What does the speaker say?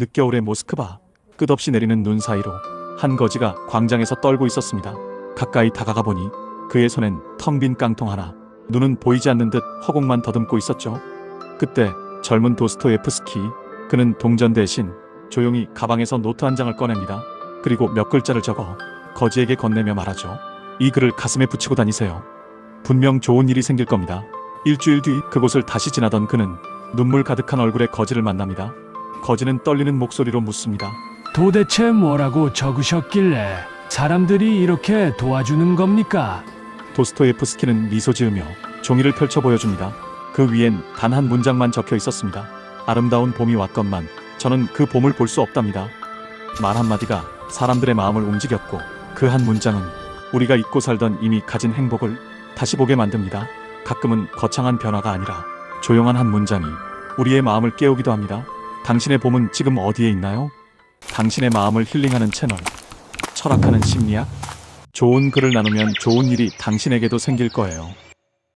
늦겨울의 모스크바. 끝없이 내리는 눈 사이로 한 거지가 광장에서 떨고 있었습니다. 가까이 다가가 보니 그의 손엔 텅 빈 깡통 하나. 눈은 보이지 않는 듯 허공만 더듬고 있었죠. 그때 젊은 도스토예프스키. 그는 동전 대신 조용히 가방에서 노트 한 장을 꺼냅니다. 그리고 몇 글자를 적어 거지에게 건네며 말하죠. 이 글을 가슴에 붙이고 다니세요. 분명 좋은 일이 생길 겁니다. 일주일 뒤 그곳을 다시 지나던 그는 눈물 가득한 얼굴의 거지를 만납니다. 거지는 떨리는 목소리로 묻습니다. 도대체 뭐라고 적으셨길래 사람들이 이렇게 도와주는 겁니까? 도스토예프스키는 미소 지으며 종이를 펼쳐 보여줍니다. 그 위엔 단 한 문장만 적혀 있었습니다. 아름다운 봄이 왔건만 저는 그 봄을 볼 수 없답니다. 말 한마디가 사람들의 마음을 움직였고 그 한 문장은 우리가 잊고 살던 이미 가진 행복을 다시 보게 만듭니다. 가끔은 거창한 변화가 아니라 조용한 한 문장이 우리의 마음을 깨우기도 합니다. 당신의 봄은 지금 어디에 있나요? 당신의 마음을 힐링하는 채널. 철학하는 심리학? 좋은 글을 나누면 좋은 일이 당신에게도 생길 거예요.